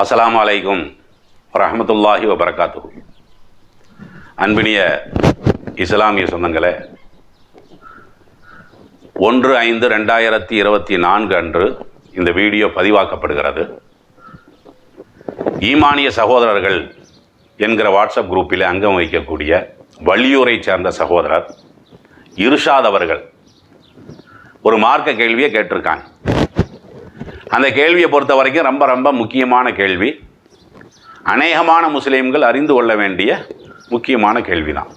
அஸ்லாம் அலைக்கும் ரஹமத்துல்லாஹி வபரகாத்து அன்பினிய இஸ்லாமிய சொந்தங்களே ஒன்று ஐந்து ரெண்டாயிரத்தி இருபத்தி நான்கு அன்று இந்த வீடியோ பதிவாக்கப்படுகிறது. ஈமானிய சகோதரர்கள் என்கிற வாட்ஸ்அப் குரூப்பில் அங்கம் வகிக்கக்கூடிய வள்ளியூரை சேர்ந்த சகோதரர் இருஷாத் அவர்கள் ஒரு மார்க்க கேள்வியை கேட்டிருக்காங்க. அந்த கேள்வியை பொறுத்த வரைக்கும் ரொம்ப ரொம்ப முக்கியமான கேள்வி. அநேகமான முஸ்லீம்கள் அறிந்து கொள்ள வேண்டிய முக்கியமான கேள்வி தான்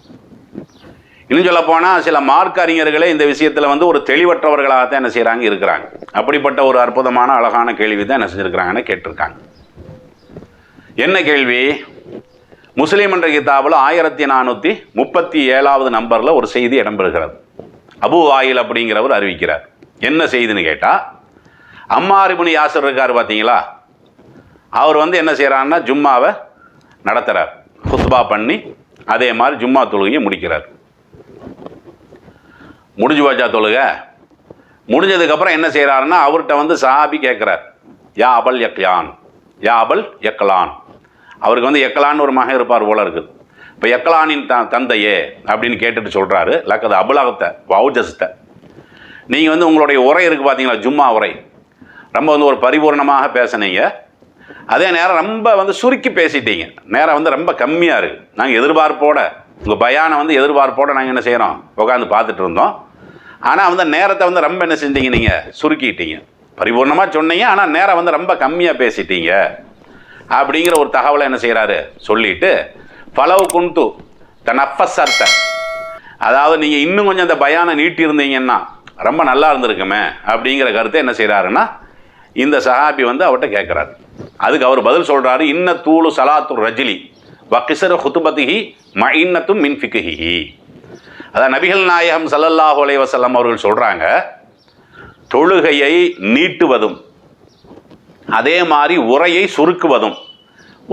இன்னும் சொல்லப்போனால் சில மார்க் அறிஞர்களே இந்த விஷயத்தில் வந்து ஒரு தெளிவற்றவர்களாகத்தான் என்ன செய்கிறாங்க இருக்கிறாங்க. அப்படிப்பட்ட ஒரு அற்புதமான அழகான கேள்வி தான் என்ன செஞ்சுருக்கிறாங்கன்னு கேட்டிருக்காங்க. என்ன கேள்வி? முஸ்லீம் என்ற கிதாபில் ஆயிரத்தி நானூற்றி முப்பத்தி ஏழாவது நம்பரில் ஒரு செய்தி இடம்பெறுகிறது. அபு வாயில் அப்படிங்கிறவர் அறிவிக்கிறார். என்ன செய்தின்னு கேட்டால் அம்மாரிபுனி யாசர் இருக்கார் பார்த்தீங்களா? அவர் வந்து என்ன செய்கிறாருன்னா ஜும்மாவை நடத்துகிறார் ஹுத்பா பண்ணி அதே மாதிரி ஜும்மா தொழுகையை முடிக்கிறார். முடிஞ்சு போச்சா தொழுகை? முடிஞ்சதுக்கப்புறம் என்ன செய்கிறாருன்னா அவர்கிட்ட வந்து சஹாபி கேட்குறார் யா அபல் யக்லான் யா அபல் யக்லான். அவருக்கு வந்து எக்கலான்னு ஒரு மகன் இருப்பார் போல இருக்குது. இப்போ எக்கலானின் த தந்தையே அப்படின்னு கேட்டுட்டு சொல்கிறாரு லக்கது அபுலகத்தை வவுஜஸ்த்தை நீங்கள் வந்து உங்களுடைய உரை இருக்குது பார்த்தீங்களா ஜும்மா உரை? ரொம்ப வந்து ஒரு பரிபூர்ணமாக பேசுனீங்க. அதே நேரம் ரொம்ப வந்து சுருக்கி பேசிட்டீங்க. நேரம் வந்து ரொம்ப கம்மியாக இருக்குது நாங்கள் எதிர்பார்ப்போட உங்கள் பயானை வந்து எதிர்பார்ப்போட நாங்கள் என்ன செய்கிறோம் உட்காந்து பார்த்துட்டு இருந்தோம். ஆனால் வந்து நேரத்தை வந்து ரொம்ப என்ன செஞ்சீங்க நீங்கள் சுருக்கிட்டீங்க. பரிபூர்ணமாக சொன்னீங்க. ஆனால் நேரம் வந்து ரொம்ப கம்மியாக பேசிட்டீங்க. அப்படிங்கிற ஒரு தகவலை என்ன செய்கிறாரு சொல்லிட்டு பலவு குண்டு தன் அப்பசர்த்த அதாவது நீங்கள் இன்னும் கொஞ்சம் அந்த பயானை நீட்டியிருந்தீங்கன்னா ரொம்ப நல்லா இருந்திருக்குமே அப்படிங்கிற கருத்தை என்ன செய்கிறாருன்னா இந்த சஹாபி வந்து அவர்கிட்ட கேட்குறாரு அதுக்கு அவர் பதில் சொல்கிறாரு இன்ன தூளு சலாத்து ரஜிலி வக்கிசர ஹுத்துபதிஹி ம இன்னத்தும் மின் ஃபிக்குஹி அதான் நபிகள் நாயகம் சல்லல்லாஹு அலைஹி அவர்கள் சொல்கிறாங்க தொழுகையை நீட்டுவதும் அதே மாதிரி உரையை சுருக்குவதும்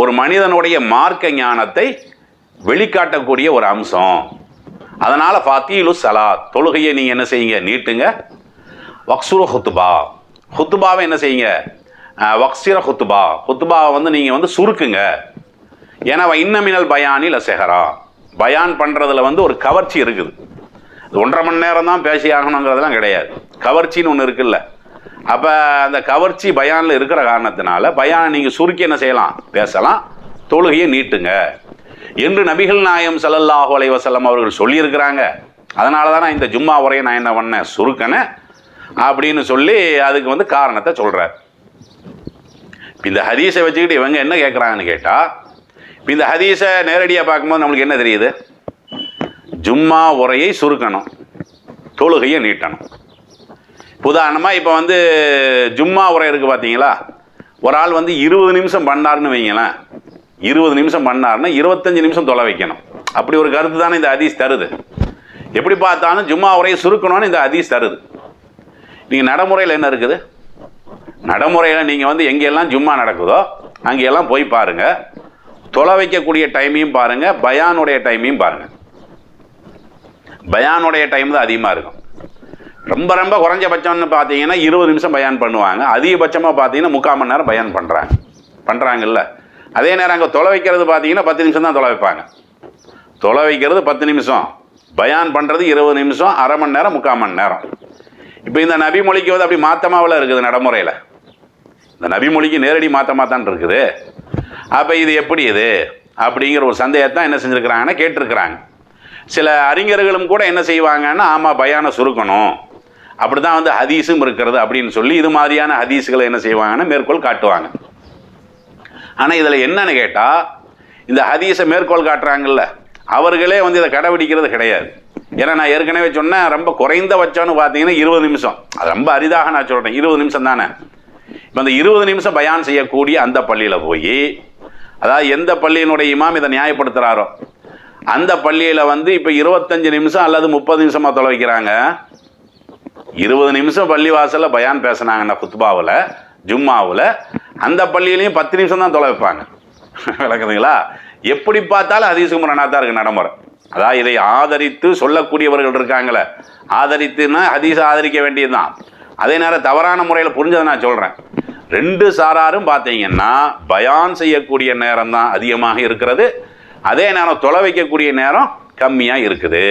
ஒரு மனிதனுடைய மார்க்க ஞானத்தை வெளிக்காட்டக்கூடிய ஒரு அம்சம். அதனால் ஃபாத்தீலு சலா தொழுகையை நீங்கள் என்ன செய்யுங்க? நீட்டுங்க. வக்சுரு ஹுத்துபா ஹுத்துபாவை என்ன செய்யுங்க? அஹ், வக்சிர ஹுத்துபா. ஹுத்துபாவை வந்து நீங்கள் வந்து சுருக்குங்க. ஏன்னா இன்னமினல் பயானில் செஹரா பயான் பண்ணுறதுல வந்து ஒரு கவர்ச்சி இருக்குது. ஒன்றரை மணி நேரம் தான் பேசி ஆகணுங்கிறதுலாம் கிடையாது. கவர்ச்சின்னு ஒன்று இருக்குல்ல. அப்போ அந்த கவர்ச்சி பயானில் இருக்கிற காரணத்தினால பயானை நீங்கள் சுருக்கி என்ன செய்யலாம்? பேசலாம். தொழுகையை நீட்டுங்க. என்று நபிகள் நாயம் சல்லல்லாஹு அலைவசல்லம் அவர்கள் சொல்லியிருக்கிறாங்க. அதனால தான் நான் இந்த ஜும்மா உரையை நான் என்ன பண்ணேன்? சுருக்கனை. அப்படின்னு சொல்லி அதுக்கு வந்து காரணத்தை சொல்கிறார் இந்த ஹதீஸை வச்சுக்கிட்டு இவங்க என்ன கேட்குறாங்கன்னு கேட்டால் இப்போ இந்த ஹதீஸை நேரடியாக பார்க்கும்போது நம்மளுக்கு என்ன தெரியுது? ஜும்மா உரையை சுருக்கணும் தொழுகையை நீட்டணும். உதாரணமாக இப்போ வந்து ஜும்மா உரை இருக்குது பார்த்தீங்களா ஒரு ஆள் வந்து இருபது நிமிஷம் பண்ணாருன்னு வைங்களேன். இருபது நிமிஷம் பண்ணார்னா இருபத்தஞ்சு நிமிஷம் தொலை வைக்கணும். அப்படி ஒரு கருத்து தானே இந்த ஹதீஸ் தருது. எப்படி பார்த்தாலும் ஜும்மா உரையை சுருக்கணும்னு இந்த ஹதீஸ் தருது. நீங்கள் நடைமுறையில் என்ன இருக்குது? நடைமுறையில் நீங்கள் வந்து எங்கெல்லாம் ஜும்மா நடக்குதோ அங்கெல்லாம் போய் பாருங்கள் தொலை வைக்கக்கூடிய டைமையும் பாருங்கள் பயானுடைய டைமையும் பாருங்கள் பயானுடைய டைம் தான் அதிகமாக இருக்கும். ரொம்ப ரொம்ப குறைஞ்சபட்சம்னு பார்த்தீங்கன்னா இருபது நிமிஷம் பயான் பண்ணுவாங்க. அதிகபட்சமாக பார்த்தீங்கன்னா முக்கால் மணி நேரம் பயான் பண்ணுறாங்க பண்ணுறாங்கல்ல அதே நேரம் அங்கே தொலை வைக்கிறது பார்த்தீங்கன்னா பத்து நிமிஷம் தான் தொலை வைப்பாங்க. தொலை வைக்கிறது பத்து நிமிஷம். பயான் பண்ணுறது இருபது நிமிஷம் அரை மணி நேரம் முக்கால் மணி நேரம். இப்போ இந்த நபி மொழிக்கு வந்து அப்படி மாற்றமாவில் இருக்குது நடைமுறையில். இந்த நபி மொழிக்கு நேரடி மாற்றமாக தான் இருக்குது. அப்போ இது எப்படி இது? அப்படிங்கிற ஒரு சந்தேகத்தை என்ன செஞ்சுருக்கிறாங்கன்னா கேட்டிருக்கிறாங்க. சில அறிஞர்களும் கூட என்ன செய்வாங்கன்னா ஆமாம் பயானை சுருக்கணும். அப்படி தான் வந்து ஹதீஸும் இருக்கிறது அப்படின்னு சொல்லி இது மாதிரியான ஹதீஸுகளை என்ன செய்வாங்கன்னா மேற்கோள் காட்டுவாங்க. ஆனால் இதில் என்னன்னு கேட்டால் இந்த ஹதீஸை மேற்கோள் காட்டுறாங்கல்ல. அவர்களே வந்து இதை கடைபிடிக்கிறது கிடையாது. ஏன்னா நான் ஏற்கனவே சொன்னேன் ரொம்ப குறைந்தபட்சம்னு பார்த்தீங்கன்னா இருபது நிமிஷம். அது ரொம்ப அரிதாக நான் சொல்கிறேன் இருபது நிமிஷம் தானே? இப்போ அந்த இருபது நிமிஷம் பயான் செய்யக்கூடிய அந்த பள்ளியில் போய் அதாவது எந்த பள்ளியினுடைய இமாம் இதை நியாயப்படுத்துகிறாரோ அந்த பள்ளியில் வந்து இப்போ இருபத்தஞ்சு நிமிஷம் அல்லது முப்பது நிமிஷமாக தொலைவிக்கிறாங்க. இருபது நிமிஷம் பள்ளி வாசலில் பயான் பேசுனாங்கன்னா குத்பாவில் ஜும்மாவில் அந்த பள்ளியிலையும் பத்து நிமிஷம் தான் தொலை வைப்பாங்க விளக்குதுங்களா? எப்படி பார்த்தாலும் ஹதீஸு தான் இருக்குது நடைமுறை. அதாவது இதை ஆதரித்து சொல்லக்கூடியவர்கள் இருக்காங்களே. ஆதரித்துன்னா ஹதீஸை ஆதரிக்க வேண்டியதுதான். அதே நேரம் தவறான முறையில் புரிஞ்சதை நான் சொல்கிறேன் ரெண்டு சாராரும் பார்த்தீங்கன்னா பயான் செய்யக்கூடிய நேரம் தான் அதிகமாக இருக்கிறது. அதே நேரம் தொலை வைக்கக்கூடிய நேரம் கம்மியாக இருக்குது.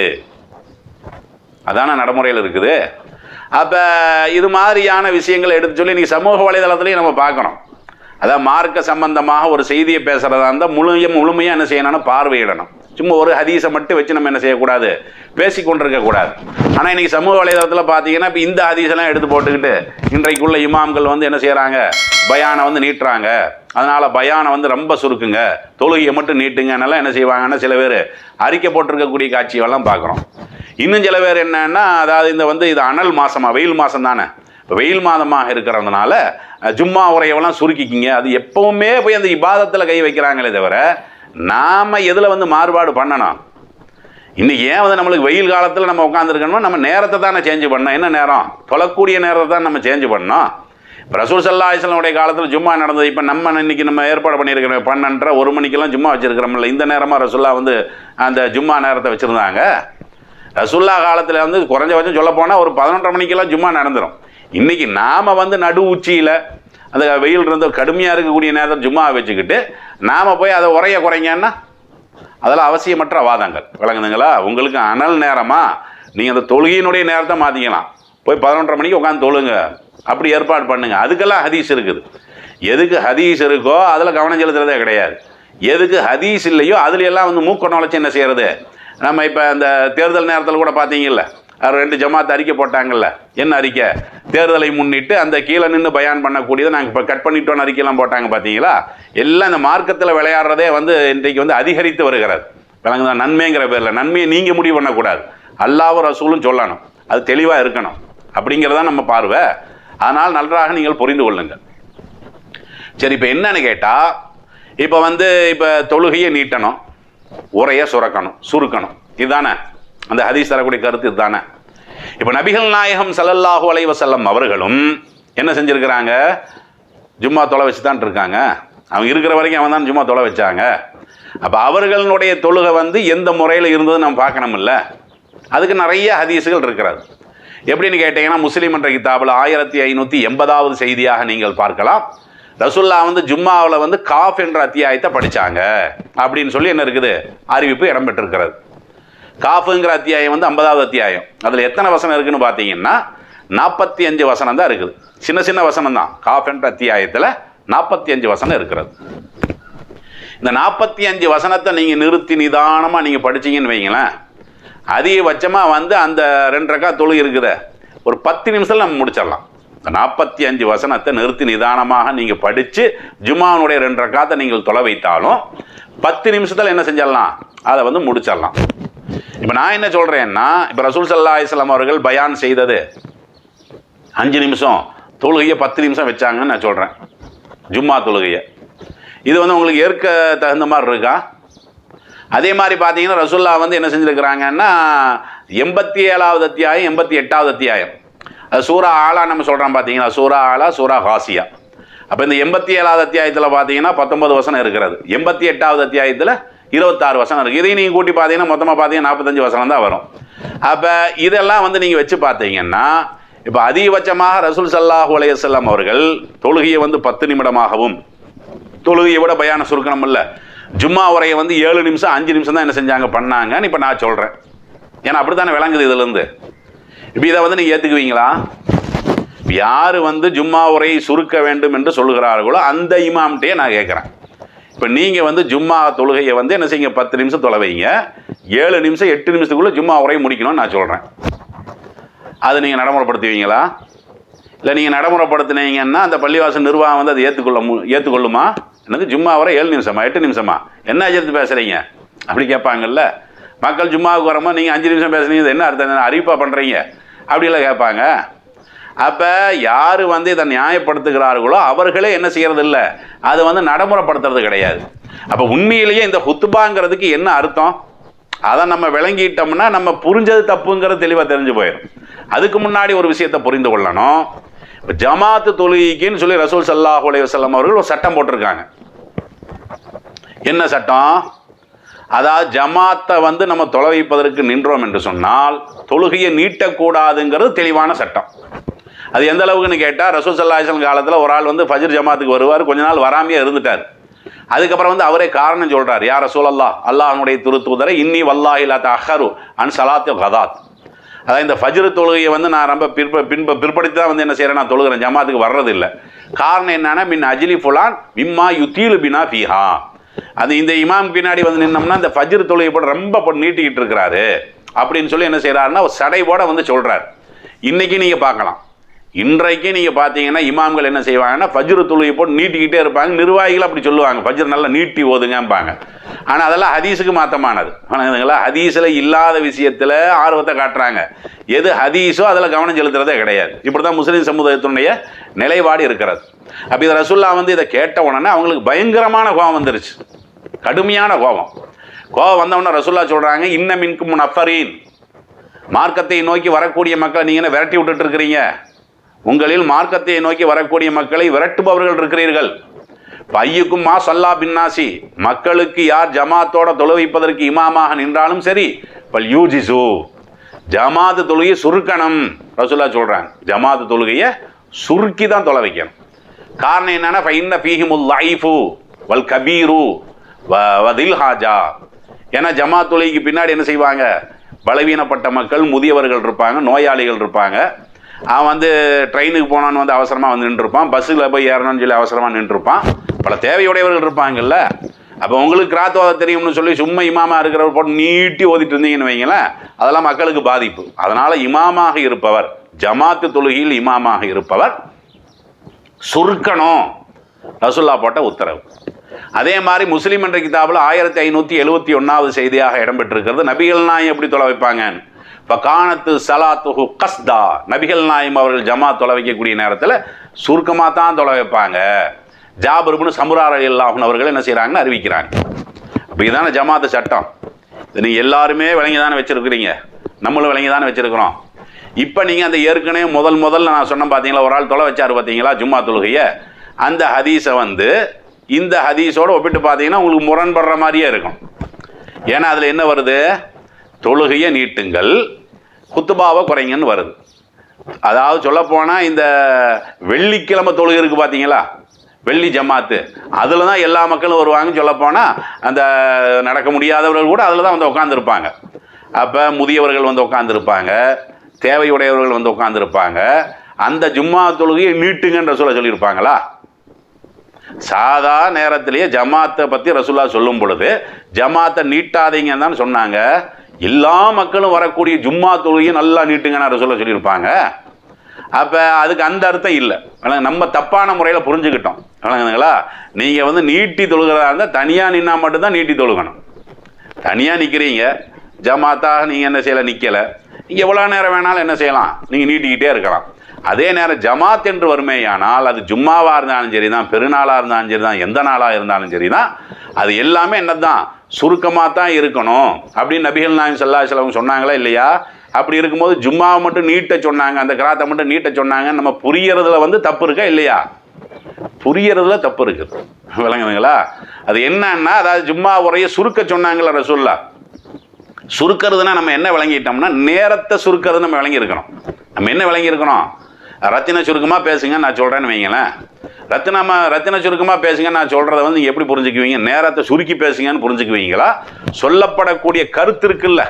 அதான நடைமுறையில் இருக்குது. அப்போ இது மாதிரியான விஷயங்களை எடுத்து சொல்லி இன்றைக்கி சமூக வலைதளத்துலையும் நம்ம பார்க்கணும். அதான் மார்க்க சம்பந்தமாக ஒரு செய்தியை பேசுகிறதா இருந்தால் முழுமையும் முழுமையாக என்ன செய்யணும்னா பார்வையிடணும். சும்மா ஒரு ஹதீஸை மட்டும் வச்சு நம்ம என்ன செய்யக்கூடாது? பேசி கொண்டிருக்க ஆனால் இன்னைக்கு சமூக வலைதளத்தில் பார்த்தீங்கன்னா இப்போ இந்த ஹதீஸெல்லாம் எடுத்து போட்டுக்கிட்டு இன்றைக்குள்ள இமாம்கள் வந்து என்ன செய்கிறாங்க பயானை வந்து நீட்டுறாங்க. அதனால் பயானை வந்து ரொம்ப சுருக்குங்க. தொழுகையை மட்டும் நீட்டுங்கன்னெல்லாம் என்ன செய்வாங்கன்னா சில பேர் அறிக்கை போட்டிருக்கக்கூடிய காட்சியெல்லாம் பார்க்குறோம் இன்னும் சில பேர் என்னன்னா அதாவது இந்த வந்து இது அனல் மாதமாக வெயில் மாதம் தானே. இப்போ வெயில் மாதமாக இருக்கிறதுனால ஜும்மா உரையெல்லாம் சுருக்கிக்கிங்க. அது எப்போவுமே போய் அந்த இபாதத்தில் கை வைக்கிறாங்களே தவிர நாம் எதில் வந்து மாறுபாடு பண்ணணும்? இன்றைக்கி ஏன் வந்து நம்மளுக்கு வெயில் காலத்தில் நம்ம உட்காந்துருக்கணும் நம்ம நேரத்தை தானே சேஞ்ச் பண்ணோம் என்ன நேரம்? தொழக்கூடிய நேரத்தை தான் நம்ம சேஞ்ச் பண்ணோம் இப்போ ரசூல் சல்லா இஸ்லாமுடைய காலத்தில் ஜும்மா நடந்தது. இப்போ நம்ம இன்னைக்கு நம்ம ஏற்பாடு பண்ணியிருக்கிறோம் பன்னெண்டரை ஒரு மணிக்கெல்லாம் ஜும்மா வச்சுருக்கிறோம்ல. இந்த நேரமாக ரசுல்லா வந்து அந்த ஜும்மா நேரத்தை வச்சுருந்தாங்க. ரசுல்லா காலத்தில் வந்து குறைஞ்சபட்சம் சொல்ல போனால் ஒரு பதினொன்றரை மணிக்கெல்லாம் ஜும்மா நடந்துடும் இன்றைக்கி நாம் வந்து நடு உச்சியில் அந்த வெயில் இருந்து கடுமையாக இருக்கக்கூடிய நேரத்தில் ஜும்மா வச்சுக்கிட்டு நாம் போய் அதை உரைய குறைங்கன்னா அதெல்லாம் அவசியமற்ற வாதங்கள். விளங்குதுங்களா? உங்களுக்கு அனல் நேரமாக நீங்கள் அந்த தொழுகையினுடைய நேரத்தை மாற்றிக்கலாம் போய் பதினொன்றரை மணிக்கு உட்காந்து தொழுங்க. அப்படி ஏற்பாடு பண்ணுங்கள் அதுக்கெல்லாம் ஹதீஸ் இருக்குது. எதுக்கு ஹதீஸ் இருக்கோ அதில் கவனம் செலுத்துறதே கிடையாது. எதுக்கு ஹதீஸ் இல்லையோ அதுல எல்லாம் வந்து மூக்க நுழைச்சி என்ன செய்கிறது நம்ம இப்போ அந்த தேர்தல் நேரத்தில் கூட பார்த்தீங்கல்ல ரெண்டு ஜமாத் அறிக்கை போட்டாங்கல்ல. என்ன அறிக்கை? தேர்தலை முன்னிட்டு அந்த கீழே நின்று பயான் பண்ணக்கூடியதை நாங்கள் இப்போ கட் பண்ணிட்டோன்னு அறிக்கையெல்லாம் போட்டாங்க பார்த்தீங்களா எல்லாம் இந்த மார்க்கத்தில் விளையாடுறதே வந்து இன்றைக்கு வந்து அதிகரித்து வருகிறது. விளங்குதா? நன்மைங்கிற பேரில். நன்மையை நீங்கள் முடிவு பண்ணக்கூடாது. அல்லாவும் ரசூலும் சொல்லணும். அது தெளிவாக இருக்கணும். அப்படிங்கிறதான் நம்ம பார்வை. அதனால் நன்றாக நீங்கள் புரிந்து கொள்ளுங்கள். சரி இப்போ என்னன்னு கேட்டால் இப்போ வந்து இப்போ தொழுகையை நீட்டணும். உரையை சுரக்கணும். சுருக்கணும். இதுதானே? அந்த ஹதீஸ் தரக்கூடிய கருத்து தானே இப்போ நபிகள் நாயகம் சல்லல்லாஹு அலைவசல்லம் அவர்களும் என்ன செஞ்சுருக்கிறாங்க? ஜும்மா தொலை வச்சு தான் இருக்காங்க. அவங்க இருக்கிற வரைக்கும் அவன் தான் ஜும்மா தொலை வச்சாங்க. அப்போ அவர்களுடைய தொழுகை வந்து எந்த முறையில் இருந்தது நம்ம பார்க்கணுமில்ல. அதுக்கு நிறைய ஹதீஸுகள் இருக்கிறது. எப்படின்னு கேட்டீங்கன்னா முஸ்லீம் என்ற கிதாபில் ஆயிரத்தி ஐநூற்றி எண்பதாவது செய்தியாக நீங்கள் பார்க்கலாம். ரசுல்லா வந்து ஜும்மாவில் வந்து காஃப் என்ற அத்தியாயத்தை படித்தாங்க அப்படின்னு சொல்லி என்ன இருக்குது? அறிவிப்பு இடம்பெற்றிருக்கிறது. காஃபுங்கிற அத்தியாயம் வந்து ஐம்பதாவது அத்தியாயம். அதில் எத்தனை வசனம் இருக்குன்னு பார்த்தீங்கன்னா நாற்பத்தி அஞ்சு வசனம் தான் இருக்குது. சின்ன சின்ன வசனம் தான். காஃப் அத்தியாயத்தில் நாற்பத்தி அஞ்சு வசனம் இருக்கிறது. இந்த நாற்பத்தி அஞ்சு வசனத்தை நீங்கள் நிறுத்தி நிதானமாக நீங்கள் படிச்சீங்கன்னு வைங்களேன் அதிகபட்சமாக வந்து அந்த ரெண்டரைக்கா தொழு ஒரு பத்து நிமிஷத்தில் நம்ம முடிச்சிடலாம். இந்த நாற்பத்தி அஞ்சு வசனத்தை நிறுத்தி நிதானமாக நீங்கள் படித்து ஜுமாவனுடைய ரெண்டு ரக்காத்தை நீங்கள் தொலை வைத்தாலும் பத்து நிமிஷத்தில் என்ன செஞ்சிடலாம்? அதை வந்து முடிச்சிடலாம். இப்போ நான் என்ன சொல்கிறேன்னா இப்போ ரசூல் சல்லா இஸ்லாம் அவர்கள் பயான் செய்தது. அஞ்சு நிமிஷம். தொழுகையை பத்து நிமிஷம் வச்சாங்கன்னு நான் சொல்கிறேன் ஜும்மா தொழுகையை. இது வந்து உங்களுக்கு ஏற்க தகுந்த மாதிரி இருக்கா? அதே மாதிரி பார்த்தீங்கன்னா ரசுல்லா வந்து என்ன செஞ்சுருக்கிறாங்கன்னா எண்பத்தி ஏழாவது அத்தியாயம் எண்பத்தி எட்டாவது அத்தியாயம். சூரா ஆலா நம்ம சொல்கிறோம் பார்த்தீங்களா சூரா ஆலா சூரா ஹாசியா. அப்போ இந்த எண்பத்தி ஏழாவது அத்தியாயத்தில் பார்த்தீங்கன்னா பத்தொன்பது வசனம் இருக்கிறது. எண்பத்தி எட்டாவது அத்தியாயத்தில் இருபத்தாறு வசனம் இருக்குது இதையும் நீங்கள் கூட்டி பார்த்தீங்கன்னா மொத்தமாக பார்த்தீங்கன்னா நாற்பத்தஞ்சு வசனம் தான் வரும். அப்போ இதெல்லாம் வந்து நீங்கள் வச்சு பார்த்தீங்கன்னா இப்போ அதிகபட்சமாக ரசூல் சல்லாஹூ அலையசல்லாம் அவர்கள் தொழுகையை வந்து பத்து நிமிடமாகவும் தொழுகையை விட பயான சுருக்கணும் இல்லை. ஜும்மா உரையை வந்து ஏழு நிமிஷம் அஞ்சு நிமிஷம் தான் என்ன செஞ்சாங்க? பண்ணாங்கன்னு இப்போ நான் சொல்கிறேன் ஏன்னா அப்படி தானே விளங்குது இதுலேருந்து இப்போ இதை வந்து நீங்கள் ஏற்றுக்குவீங்களா யார் வந்து ஜும்மா உரையை சுருக்க வேண்டும் என்று சொல்லுகிறார்களோ அந்த இமாம்கிட்டயே நான் கேட்குறேன். இப்போ நீங்கள் வந்து ஜும்மா தொழுகையை வந்து என்ன செய்யுங்க? பத்து நிமிஷம் தொலைவைங்க. ஏழு நிமிஷம் எட்டு நிமிஷத்துக்குள்ளே ஜும்மா உரையை முடிக்கணும்னு நான் சொல்கிறேன் அது நீங்கள் நடைமுறைப்படுத்துவீங்களா? இல்லை நீங்கள் நடைமுறைப்படுத்தினீங்கன்னா அந்த பள்ளிவாசல் நிர்வாகம் வந்து அதை ஏற்றுக்கொள்ள மு ஏற்றுக்கொள்ளுமா என்னது? ஜும்மா வர ஏழு நிமிஷமா எட்டு நிமிஷமா? என்ன அஜர்த்து பேசுகிறீங்க அப்படி கேட்பாங்கல்ல. மக்கள் ஜும்மாவுக்கு வரும்போது நீங்கள் அஞ்சு நிமிஷம் பேசுனீங்க இது என்ன அர்த்தம்? என்ன அறிவிப்பாக பண்ணுறீங்க அப்படிலாம் கேட்பாங்க. அப்போ யார் வந்து இதை நியாயப்படுத்துகிறார்களோ அவர்களே என்ன செய்கிறது இல்லை அது வந்து நடைமுறைப்படுத்துறது கிடையாது. அப்போ உண்மையிலேயே இந்த ஹுத்துபாங்கிறதுக்கு என்ன அர்த்தம்? அதை நம்ம விளங்கிட்டோம்னா நம்ம புரிஞ்சது தப்புங்கிறது தெளிவாக தெரிஞ்சு போயிடும் அதுக்கு முன்னாடி ஒரு விஷயத்தை புரிந்து கொள்ளணும். இப்போ ஜமாத்து தொழுகைக்குன்னு சொல்லி ரசூல் சல்லாஹ் அலைய வல்லம் அவர்கள் ஒரு சட்டம் போட்டிருக்காங்க. என்ன சட்டம்? அதாவது ஜமாத்தை வந்து நம்ம தொலைவிப்பதற்கு நின்றோம் என்று சொன்னால் தொழுகையை நீட்டக்கூடாதுங்கிறது தெளிவான சட்டம். அது எந்த அளவுக்குன்னு கேட்டால் ரசூல் சல்லாஹன் காலத்தில் ஒரு ஆள் வந்து ஃபஜிர் ஜமாத்துக்கு வருவார் கொஞ்ச நாள் வராமையே இருந்துட்டார். அதுக்கப்புறம் வந்து அவரே காரணம் சொல்கிறார் யார் ரசூல் அல்லாஹ் அல்லாஹனுடைய திருத்தூதரை இன்னி வல்லா இல்லாத அஹரு அன் சலாத்து கதாத். அதான் இந்த ஃபஜ்ரு தொழுகையை வந்து நான் ரொம்ப பிற்ப பின்ப பிற்படுத்தி தான் வந்து என்ன செய்கிறேன் நான் தொழுகிறேன் ஜமாத்துக்கு வர்றதில்லை. காரணம் என்னன்னா மின் அஜிலி ஃபுலான் மிம்மா யுத்தீலு பினா ஃபீஹா. அது இந்த இமாம் பின்னாடி வந்து நின்னோம்னா இந்த ஃபஜ்ரு தொழுகை போட ரொம்ப நீட்டிக்கிட்டு இருக்கிறாரு. அப்படின்னு சொல்லி என்ன செய்கிறாருன்னா ஒரு சடைவோட வந்து சொல்கிறார் இன்னைக்கு நீங்கள் பார்க்கலாம். இன்றைக்கு நீங்கள் பார்த்தீங்கன்னா இமாம்கள் என்ன செய்வாங்கன்னா ஃபஜ்ரு தொழுகை போட்டு நீட்டிக்கிட்டே இருப்பாங்க. நிர்வாகிகள் அப்படி சொல்லுவாங்க. ஃபஜ்ர் நல்லா நீட்டி ஓதுங்கம்பாங்க. ஆனால் அதெல்லாம் ஹதீஸுக்கு மாத்தமானது. வணங்குதுங்களா ஹதீஸில் இல்லாத விஷயத்தில் ஆர்வத்தை காட்டுறாங்க. எது ஹதீஸோ அதில் கவனம் செலுத்துறதே கிடையாது. இப்படி தான் முஸ்லீம் சமுதாயத்தினுடைய நிலைப்பாடு இருக்கிறது. அப்போ இதை ரசுல்லா வந்து இதை கேட்ட உடனே அவங்களுக்கு பயங்கரமான கோபம் வந்துருச்சு. கடுமையான கோபம். கோபம் வந்தவுடனே ரசுல்லா சொல்கிறாங்க இன்னமின்கும் நஃபரீன். மார்க்கத்தை நோக்கி வரக்கூடிய மக்களை நீங்கள் என்ன விரட்டி விட்டுட்டு இருக்கிறீங்க? உங்களில் மார்க்கத்தை நோக்கி வரக்கூடிய மக்களை விரட்டுபவர்கள் இருக்கிறீர்கள். பையுக்கும் மா சல்லா பின்னாசி மக்களுக்கு யார் ஜமாத்தோட தொழு வைப்பதற்கு இமாமாக நின்றாலும் சரி பல் யூஜிசு. ஜமாத்து தொழுகையை சுருக்கணும் ரசுல்லா சொல்கிறாங்க ஜமாத்து தொழுகையை சுருக்கி தான் தொலை வைக்கணும். காரணம் என்னன்னா ஃபைன்ன ஃபீஹிமுல் லைஃபு வல் கபீரு வ- வதில் ஹாஜா. ஏன்னா ஜமாத் தொழுகைக்கு பின்னாடி என்ன செய்வாங்க? பலவீனப்பட்ட மக்கள் முதியவர்கள் இருப்பாங்க நோயாளிகள் இருப்பாங்க. அவன் வந்து ட்ரெயினுக்கு போனான்னு வந்து அவசரமாக வந்து நின்றுருப்பான். பஸ்ஸில் போய் ஏறணும்னு சொல்லி அவசரமாக நின்றுருப்பான். பல தேவையுடையவர்கள் இருப்பாங்கல்ல. அப்போ உங்களுக்கு கிராத் தெரியும்னு சொல்லி சும்மா இமாமா இருக்கிறவர் போட்டு நீட்டி ஓதிட்டு இருந்தீங்கன்னு வைங்களேன் அதெல்லாம் மக்களுக்கு பாதிப்பு. அதனால் இமாமாக இருப்பவர் ஜமாத்து தொழுகையில் இமாமாக இருப்பவர் சுருக்கணும். ரசுல்லா போட்ட உத்தரவு. அதே மாதிரி முஸ்லீம் என்ற கிதாபில் ஆயிரத்தி ஐநூற்றி எழுபத்தி ஒன்றாவது செய்தியாக இடம்பெற்றிருக்கிறது. நபிகள் எப்படி தொலை வைப்பாங்கன்னு. இப்போ காணத்து சலாத்துஹு கஸ்தா. நபிகள் நாயம் அவர்கள் ஜமா தொலை வைக்கக்கூடிய நேரத்தில் சுருக்கமாக தான் தொலை வைப்பாங்க. ஜாபருப்னு சமுரார் அலி அல்லாஹன் அவர்கள் என்ன செய்கிறாங்கன்னு அறிவிக்கிறாங்க. அப்போ இதான ஜமாத்து சட்டம். இது நீங்கள் எல்லாருமே விளங்கி தானே வச்சுருக்கிறீங்க. நம்மளும் விளங்கி தானே வச்சுருக்கிறோம். இப்போ நீங்கள் அந்த ஏற்கனவே முதல் முதல்ல நான் சொன்னேன் பார்த்தீங்களா ஒரு ஆள் தொலை வச்சார் பார்த்தீங்களா ஜும்மா தொழுகையை அந்த ஹதீஸை வந்து இந்த ஹதீஸோடு ஒப்பிட்டு பார்த்தீங்கன்னா உங்களுக்கு முரண்படுற மாதிரியே இருக்கும். ஏன்னா அதில் என்ன வருது? தொழுகையை நீட்டுங்கள் குத்துபாவை குறைங்கன்னு வருது. அதாவது சொல்லப்போனால் இந்த வெள்ளிக்கிழமை தொழுகை இருக்குது பார்த்தீங்களா வெள்ளி ஜமாத்து. அதில் தான் எல்லா மக்களும் வருவாங்கன்னு சொல்லப்போனால் அந்த நடக்க முடியாதவர்கள் கூட அதில் தான் வந்து உட்காந்துருப்பாங்க அப்போ முதியவர்கள் வந்து உட்காந்துருப்பாங்க தேவையுடையவர்கள் வந்து உட்காந்துருப்பாங்க அந்த ஜும்மா தொழுகையை நீட்டுங்கன்ற சொல்ல சொல்லியிருப்பாங்களா? சாதா நேரத்திலேயே ஜமாத்தை பற்றி ரசுல்லா சொல்லும் பொழுது ஜமாத்தை நீட்டாதீங்கன்னு தான் சொன்னாங்க. எல்லா மக்களும் வரக்கூடிய ஜும்மா தொழுகையை நல்லா நீட்டுங்கன்னு சொல்ல சொல்லியிருப்பாங்க. அப்போ அதுக்கு அந்த அர்த்தம் இல்லை. ஆனால் நம்ம தப்பான முறையில் புரிஞ்சுக்கிட்டோம். விளங்குதுங்களா? நீங்கள் வந்து நீட்டி தொழுகிறதா இருந்தால் தனியாக நின்னா மட்டும்தான் நீட்டி தொழுகணும். தனியாக நிற்கிறீங்க ஜமாத்தாக நீங்கள் என்ன செய்யலை? நிற்கலை நீங்கள் எவ்வளோ நேரம் வேணாலும் என்ன செய்யலாம்? நீங்கள் நீட்டிக்கிட்டே இருக்கலாம். அதே நேரம் ஜமாத் என்று வருமேயானால் அது ஜும்மாவாக இருந்தாலும் சரி தான் பெருநாளாக இருந்தாலும் சரி தான் எந்த நாளாக இருந்தாலும் சரி தான் அது எல்லாமே என்னதான்? சுருக்கமாக தான் இருக்கணும். அப்படின்னு நபிகள் நாயம் சல்லா செலவங்க சொன்னாங்களா இல்லையா? அப்படி இருக்கும்போது ஜும்மாவை மட்டும் நீட்ட சொன்னாங்க அந்த கிராத்தை மட்டும் நீட்ட சொன்னாங்க நம்ம புரியறதுல வந்து தப்பு இருக்கா இல்லையா? புரியறதுல தப்பு இருக்குது விளங்குதுங்களா? அது என்னன்னா அதாவது ஜும்மா உரையை சுருக்க சொன்னாங்களா ரசூல்லா சுருக்கிறதுனா நம்ம என்ன விளங்கிட்டோம்னா நேரத்தை சுருக்கிறது நம்ம விளங்கியிருக்கணும். நம்ம என்ன விளங்கியிருக்கணும்? ரத்தின சுருக்கமாக பேசுங்க நான் சொல்கிறேன்னு வைங்களேன். ரத்தினமா ரத்தின சுருக்கமாக பேசுங்க நான் சொல்கிறத வந்து நீங்கள் எப்படி புரிஞ்சுக்குவீங்க? நேரத்தை சுருக்கி பேசுங்கன்னு புரிஞ்சுக்குவீங்களா? சொல்லப்படக்கூடிய கருத்து இருக்குல்ல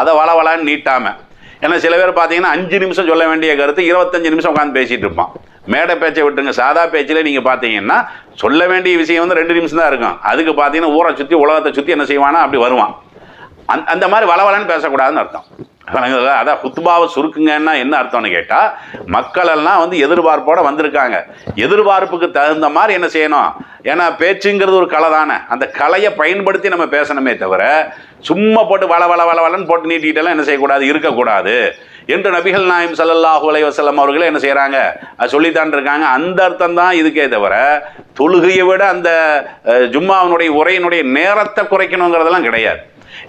அதை வள வளன்னு நீட்டாமல் ஏன்னா சில பேர் பார்த்தீங்கன்னா அஞ்சு நிமிஷம் சொல்ல வேண்டிய கருத்து இருபத்தஞ்சு நிமிஷம் உட்காந்து பேசிகிட்டு இருப்பான். மேடை பேச்சை விட்டுருங்க சாதா பேச்சில் நீங்கள் பார்த்தீங்கன்னா சொல்ல வேண்டிய விஷயம் வந்து ரெண்டு நிமிஷம் தான் இருக்கும். அதுக்கு பார்த்தீங்கன்னா ஊரை சுற்றி உலகத்தை சுற்றி என்ன செய்வானா அப்படி வருவான். அந்த அந்த மாதிரி வளவலன்னு பேசக்கூடாதுன்னு அர்த்தம். அதான் குத்துபாவை சுருக்குங்கன்னா என்ன அர்த்தம்னு கேட்டால் மக்கள் எல்லாம் வந்து எதிர்பார்ப்போட வந்திருக்காங்க. எதிர்பார்ப்புக்கு தகுந்த மாதிரி என்ன செய்யணும்? ஏன்னா பேச்சுங்கிறது ஒரு கலை தானே. அந்த கலையை பயன்படுத்தி நம்ம பேசணுமே தவிர சும்மா போட்டு வள வள வள வளன்னு போட்டு நீட்டிகிட்டெல்லாம் என்ன செய்யக்கூடாது? இருக்கக்கூடாது. என்று நபிகள் நாயம் சல்லல்லாஹு அலைஹி வசல்லம் அவர்களே என்ன செய்கிறாங்க அது சொல்லித்தான் இருக்காங்க. அந்த அர்த்தம் தான் இதுக்கே தவிர தொழுகையை விட அந்த அஹ், ஜும்மாவினுடைய உரையினுடைய நேரத்தை குறைக்கணுங்கிறதெல்லாம் கிடையாது.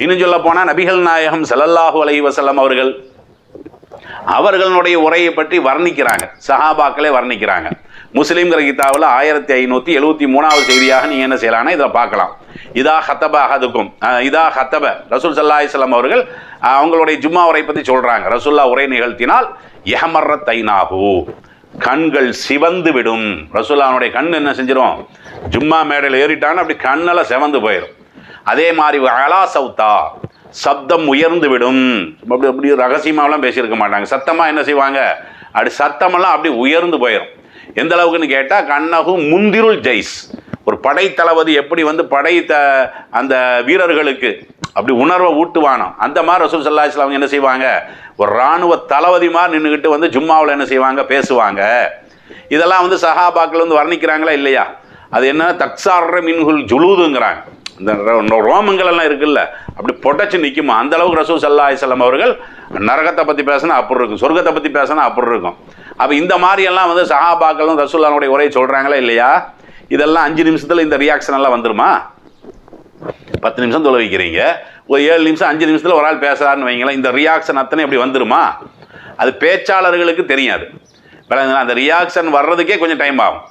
இன்னும் சொல்ல போனால் நபிகள் நாயகம் செல்லல்லாஹு அலைஹி வஸல்லம் அவர்கள் அவர்களுடைய உரையை பற்றி வர்ணிக்கிறாங்க. சஹாபாக்களே வர்ணிக்கிறாங்க. முஸ்லீம்கிற கீதாவில் ஆயிரத்தி ஐநூற்றி எழுபத்தி மூணாவது செய்தியாக நீங்கள் என்ன செய்யலாம்னா இதில் பார்க்கலாம். இதா ஹத்தப அஹதுக்கும் இதா ஹத்தப. ரசூல் சல்லா இஸ்லாம் அவர்கள் அவங்களுடைய ஜும்மா உரை பற்றி சொல்கிறாங்க ரசூல்லா உரை நிகழ்த்தினால் எஹமர்ர தைனாகு கண்கள் சிவந்து விடும். ரசூல்லாவுடைய கண் என்ன செஞ்சிடும் ஜும்மா மேடையில் ஏறிட்டான்னு அப்படி கண்ணெல்லாம் சிவந்து போயிடும் அதே மாதிரி அலா சவுத்தா சப்தம் உயர்ந்து விடும். அப்படி அப்படி ரகசியமாகலாம் பேசியிருக்க மாட்டாங்க. சத்தமாக என்ன செய்வாங்க? அப்படி சத்தமெல்லாம் அப்படி உயர்ந்து போயிடும் எந்த அளவுக்குன்னு கேட்டால் கண்ணகு முந்திருள் ஜெய்ஸ். ஒரு படைத்தளபதி எப்படி வந்து படை த அந்த வீரர்களுக்கு அப்படி உணர்வை ஊட்டுவானோ அந்த மாதிரி ரசூல் சல்லா இஸ்லாம் என்ன செய்வாங்க? ஒரு இராணுவ தளபதி மாதிரி நின்றுக்கிட்டு வந்து ஜும்மாவில் என்ன செய்வாங்க? பேசுவாங்க. இதெல்லாம் வந்து சஹாபாக்கள் வந்து வர்ணிக்கிறாங்களா இல்லையா? அது என்ன தக்சார மின்குல் ஜுலூதுங்கிறாங்க. இந்த ரோ- ரோமங்கள் எல்லாம் இருக்குல்ல அப்படி பொட்டச்சு நிற்குமா அந்த அளவுக்கு ரசூல் சல்லா அலிஸ்லாம் அவர்கள் நரகத்தை பற்றி பேசினா அப்படி இருக்கும் சொர்க்கத்தை பற்றி பேசினா அப்படி இருக்கும். அப்போ இந்த மாதிரியெல்லாம் வந்து சஹாபாக்களும் ரசூல்லானுடைய உரையை சொல்கிறாங்களா இல்லையா? இதெல்லாம் அஞ்சு நிமிஷத்தில் இந்த ரியாக்ஷன் எல்லாம் வந்துருமா? பத்து நிமிஷம் தொலை வைக்கிறீங்க. ஒரு ஏழு நிமிஷம் அஞ்சு நிமிஷத்தில் ஒரு ஆள் பேசுகிறாருன்னு வைங்களேன் இந்த ரியாக்ஷன் அத்தனை இப்படி வந்துருமா? அது பேச்சாளர்களுக்கு தெரியாது. அந்த ரியாக்ஷன் வர்றதுக்கே கொஞ்சம் டைம் ஆகும்.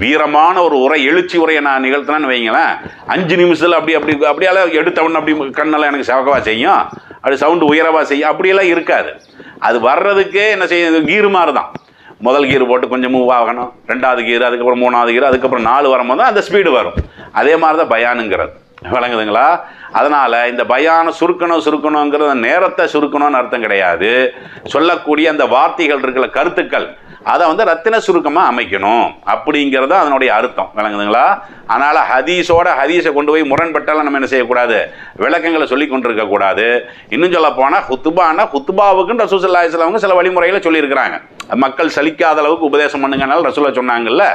வீரமான ஒரு உரை எழுச்சி உரையை நான் நிகழ்த்தினேன்னு வைங்களேன். அஞ்சு நிமிஷத்தில் அப்படி அப்படி அப்படியெல்லாம் எடுத்தவன் அப்படி கண்ணெல்லாம் எனக்கு செவக்கவா செய்யும். அப்படி சவுண்டு உயரவா செய்யும். அப்படியெல்லாம் இருக்காது. அது வர்றதுக்கே என்ன செய்யும்? கீரு மாதிரி தான் முதல் கீர் போட்டு கொஞ்சம் மூவ் ஆகணும். ரெண்டாவது கீர் அதுக்கப்புறம் மூணாவது கீர் அதுக்கப்புறம் நாலு வரும்போது தான் அந்த ஸ்பீடு வரும். அதே மாதிரி தான் பயானுங்கிறது. விளங்குதுங்களா? அதனால் இந்த பயானை சுருக்கணும் சுருக்கணுங்கிறது நேரத்தை சுருக்கணும்னு அர்த்தம் கிடையாது. சொல்லக்கூடிய அந்த வார்த்தைகள் இருக்கிற கருத்துக்கள். அதை வந்து ரத்தின சுருக்கமாக அமைக்கணும் அப்படிங்கிறது அதனுடைய அர்த்தம். விளங்குதுங்களா? அதனால் ஹதீஸோட ஹதீஸை கொண்டு போய் முரண்பட்டாலும் நம்ம என்ன செய்யக்கூடாது? விளக்கங்களை சொல்லி கொண்டிருக்க கூடாது. இன்னும் சொல்ல போனால் ஹுத்துபானா ஹுத்துபாவுக்குன்னு ரசூசல்லா இஸ்லாமுங்க சில வழிமுறைகளை சொல்லியிருக்கிறாங்க. மக்கள் சலிக்காத அளவுக்கு உபதேசம் பண்ணுங்கனால ரசூலா சொன்னாங்கல்ல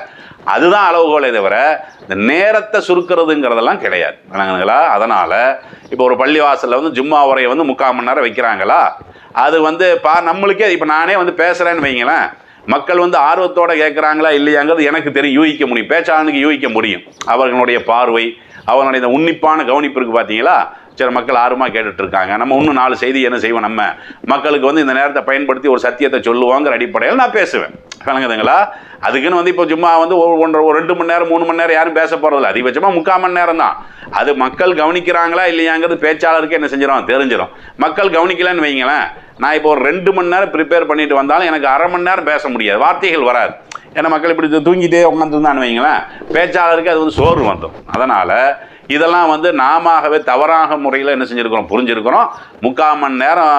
அதுதான் அளவுகோலை தவிர இந்த நேரத்தை சுருக்கிறதுங்கிறதெல்லாம் கிடையாது. விளங்குதுங்களா? அதனால் இப்போ ஒரு பள்ளிவாசலில் வந்து ஜும்மா உரையை வந்து முக்கால் மணி நேரம் வைக்கிறாங்களா? அது வந்து பா நம்மளுக்கே இப்போ நானே வந்து பேசுகிறேன்னு வைங்களேன். மக்கள் வந்து ஆர்வத்தோட கேட்குறாங்களா இல்லையாங்கிறது எனக்கு தெரியும். யூகிக்க முடியும். பேச்சாளனுக்கு யூகிக்க முடியும். அவர்களுடைய பார்வை அவர்களுடைய இந்த உன்னிப்பான கவனிப்பு இருக்குது பார்த்தீங்களா சில மக்கள் ஆர்வமாக கேட்டுட்ருக்காங்க. நம்ம இன்னும் நாலு செய்தி என்ன செய்வோம் நம்ம? மக்களுக்கு வந்து இந்த நேரத்தை பயன்படுத்தி ஒரு சத்தியத்தை சொல்லுவோங்கிற அடிப்படையில் நான் பேசுவேன். விளங்குதுங்களா? அதுக்குன்னு வந்து இப்போ சும்மா வந்து ஒரு ஒன்றரை ஒரு ரெண்டு மணி நேரம் மூணு மணி நேரம் யாரும் பேச போகிறதில்ல அதிகபட்சமாக முக்கால் மணி நேரம் தான். அது மக்கள் கவனிக்கிறாங்களா இல்லையாங்கிறது பேச்சாளருக்கு என்ன செஞ்சிடும் தெரிஞ்சிடும் மக்கள் கவனிக்கலன்னு வைங்களேன். நான் இப்போ ஒரு ரெண்டு மணி நேரம் ப்ரிப்பேர் பண்ணிட்டு வந்தாலும் எனக்கு அரை மணி நேரம் பேச முடியாது. வார்த்தைகள் வராது. ஏன்னா மக்கள் இப்படி தூங்கிட்டே உட்காந்துருந்தான்னு வைங்களேன் பேச்சாளருக்கு அது வந்து சோறு வந்துடும். அதனால் இதெல்லாம் வந்து நாமவே தவறாக முறையில் என்ன செஞ்சுருக்கிறோம் புரிஞ்சிருக்கிறோம். முக்கால் மணி நேரம்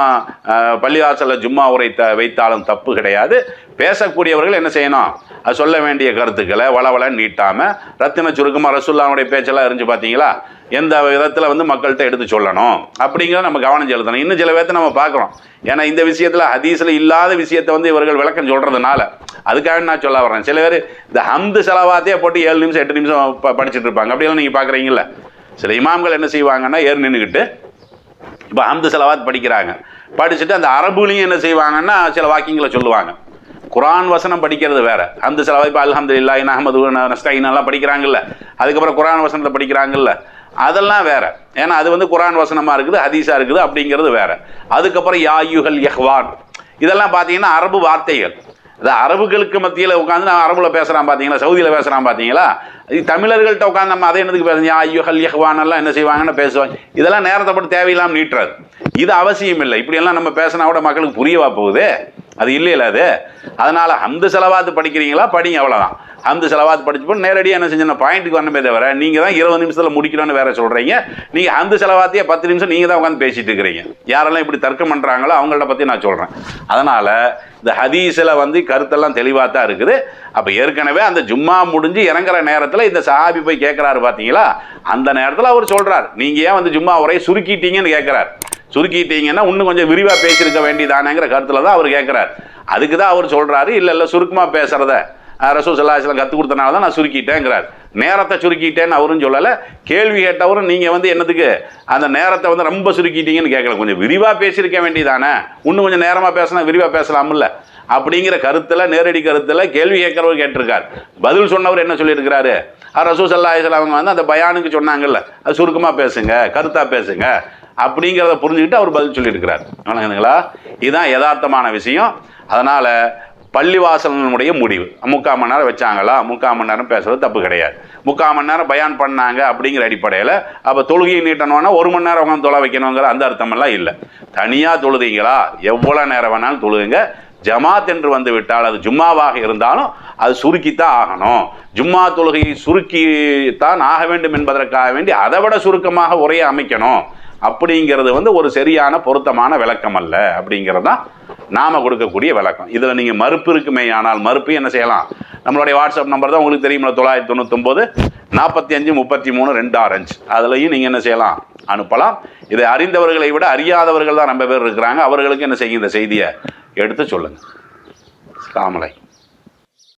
பள்ளிவாசலில் ஜும்மா உரை த வைத்தாலும் தப்பு கிடையாது. பேசக்கூடியவர்கள் என்ன செய்யணும்? அது சொல்ல வேண்டிய கருத்துக்களை வளவள நீட்டாமல் ரத்தின சுருக்கமாக ரசுல்லாவுடைய பேச்செல்லாம் எரிஞ்சு பார்த்தீங்களா எந்த விதத்தில் வந்து மக்கள்கிட்ட எடுத்து சொல்லணும்? அப்படிங்கிறத நம்ம கவனம் செலுத்தணும். இன்னும் சில பேர்த்த நம்ம பார்க்குறோம். ஏன்னா இந்த விஷயத்தில் ஹதீஸில் இல்லாத விஷயத்தை வந்து இவர்கள் விளக்கம் சொல்கிறதுனால அதுக்காக நான் சொல்ல வரேன் சில பேர் இந்த ஹம்து செலவாத்தையே போட்டு ஏழு நிமிஷம் எட்டு நிமிஷம் ப படிச்சுட்டு இருப்பாங்க. அப்படியெல்லாம் நீங்கள் பார்க்குறீங்களா சில இமாம்கள் என்ன செய்வாங்கன்னா ஏறு நின்றுக்கிட்டு இப்போ ஹம்து செலவாத் படிக்கிறாங்க. படிச்சுட்டு அந்த அரபுலையும் என்ன செய்வாங்கன்னா சில வாக்கியங்களை சொல்லுவாங்க. குரான் வசனம் படிக்கிறது வேற. அந்த செலவா இப்போ அல்ஹம்துலில்லா அஹமது நஸ்தாயின் எல்லாம் படிக்கிறாங்கல்ல. அதுக்கப்புறம் குரான் வசனத்தை படிக்கிறாங்கல்ல. அதெல்லாம் வேற. ஏன்னா அது வந்து குரான் வசனமாக இருக்குது ஹதீஸாக இருக்குது அப்படிங்கிறது வேற. அதுக்கப்புறம் யாயுகள் யஹ்வான் இதெல்லாம் பார்த்தீங்கன்னா அரபு வார்த்தைகள். அது அரபுகளுக்கு மத்தியில் உட்காந்து நான் அரபுல பேசுகிறான் பார்த்தீங்களா? சவுதியில் பேசுகிறான் பார்த்தீங்களா? இது தமிழர்கள்ட்ட உட்காந்து நம்ம அதை என்னதுக்கு பேசுங்க ஐயோ ஹல் எல்லாம் என்ன செய்வாங்கன்னு பேசுவாங்க. இதெல்லாம் நேரத்தை போட்டு தேவையில்லாமல் நீட்டுறது. இது அவசியம் இல்லை இப்படியெல்லாம் நம்ம பேசினா கூட மக்களுக்கு புரியவா போகுது? அது இல்லையில அது? அதனால் ஹம்து செலவாத்து படிக்கிறீங்களா? படிங்க அவ்வளோதான் ஹம்து செலவாத்து படிச்சு நேரடியாக என்ன செஞ்சேன் பாயிண்ட்டுக்கு வரணுமே தவிர நீங்கள் தான் இருபது நிமிஷத்தில் முடிக்கணும்னு வேற சொல்கிறீங்க நீங்கள் ஹம்து செலவாத்தையே பத்து நிமிஷம் நீங்கள் தான் உட்காந்து பேசிட்டு இருக்கிறீங்க. யாரெல்லாம் இப்படி தர்க்கம் பண்ணுறாங்களோ அவங்கள்ட்ட பற்றி நான் சொல்கிறேன் அதனால் இந்த ஹதீஸில் வந்து கருத்தெல்லாம் தெளிவாக தான் இருக்குது. அப்போ ஏற்கனவே அந்த ஜும்மா முடிஞ்சு இறங்குற நேரத்தில் இந்த சஹாபி போய் கேட்குறாரு பார்த்தீங்களா அந்த நேரத்தில் அவர் சொல்கிறார் நீங்கள் ஏன் வந்து ஜும்மா உரையை சுருக்கிட்டீங்கன்னு கேட்குறாரு சுருக்கிட்டீங்கன்னா இன்னும் கொஞ்சம் விரிவாக பேசியிருக்க வேண்டியதானேங்கிற கருத்தில் தான் அவர் கேட்குறாரு அதுக்கு தான் அவர் சொல்கிறாரு இல்லை இல்லை சுருக்கமாக பேசுகிறத ரசூ சல்லாஹிஸ்லாம் கற்றுக் கொடுத்தனால தான் நான் சுருக்கிட்டேங்கிறார். நேரத்தை சுருக்கிட்டேன்னு அவரும் சொல்லலை கேள்வி கேட்டவரும் நீங்கள் வந்து என்னதுக்கு அந்த நேரத்தை வந்து ரொம்ப சுருக்கிட்டீங்கன்னு கேட்கல கொஞ்சம் விரிவாக பேசியிருக்க வேண்டியதானே? இன்னும் கொஞ்சம் நேரமாக பேசினா விரிவாக பேசலாம்ல? அப்படிங்கிற கருத்தில் நேரடி கருத்தில் கேள்வி கேட்குறவர் கேட்டிருக்கார். பதில் சொன்னவர் என்ன சொல்லியிருக்கிறாரு? ரசூ சல்லாஹிஸ்லாம் அவங்க வந்து அந்த பயானுக்கு சொன்னாங்கல்ல அது சுருக்கமாக பேசுங்க கருத்தாக பேசுங்க. அப்படிங்கிறத புரிஞ்சுக்கிட்டு அவர் பதில் சொல்லியிருக்கிறார். வணக்கங்களா இதுதான் யதார்த்தமான விஷயம். அதனால் பள்ளிவாசலினுடைய முடிவு. முக்கால் மணி நேரம் வச்சாங்களா? முக்கால் மணி நேரம் பேசுறது தப்பு கிடையாது. முக்கால் மணி நேரம் பயான் பண்ணாங்க அப்படிங்கிற அடிப்படையில் அப்போ தொழுகையை நீட்டணும்னா ஒரு மணி நேரம் உட்காந்து தொலை வைக்கணுங்கிற அந்த அர்த்தமெல்லாம் இல்லை. தனியாக தொழுதீங்களா? எவ்வளோ நேரம் வேணாலும் தொழுதுங்க. ஜமாத் என்று வந்து விட்டால் அது ஜும்மாவாக இருந்தாலும் அது சுருக்கித்தான் ஆகணும். ஜும்மா தொழுகையை சுருக்கித்தான் ஆக வேண்டும் என்பதற்காக வேண்டி அதை விட சுருக்கமாக உரையை அமைக்கணும். அப்படிங்கிறது வந்து ஒரு சரியான பொருத்தமான விளக்கம் அல்ல. அப்படிங்கிறது தான் நாம் கொடுக்கக்கூடிய விளக்கம். இதில் நீங்கள் மறுப்பு இருக்குமே ஆனால் மறுப்பு என்ன செய்யலாம்? நம்மளுடைய வாட்ஸ்அப் நம்பர் தான் உங்களுக்கு தெரியுமில்ல தொள்ளாயிரத்தி தொண்ணூத்தொம்பது நாற்பத்தி அஞ்சு முப்பத்தி மூணு ரெண்டு ஆரஞ்சு அதுலேயும் நீங்கள் என்ன செய்யலாம்? அனுப்பலாம். இதை அறிந்தவர்களை விட அறியாதவர்கள் தான் ரொம்ப பேர் இருக்கிறாங்க. அவர்களுக்கு என்ன செய்யும் இந்த செய்தியை? எடுத்து சொல்லுங்கள் காமலை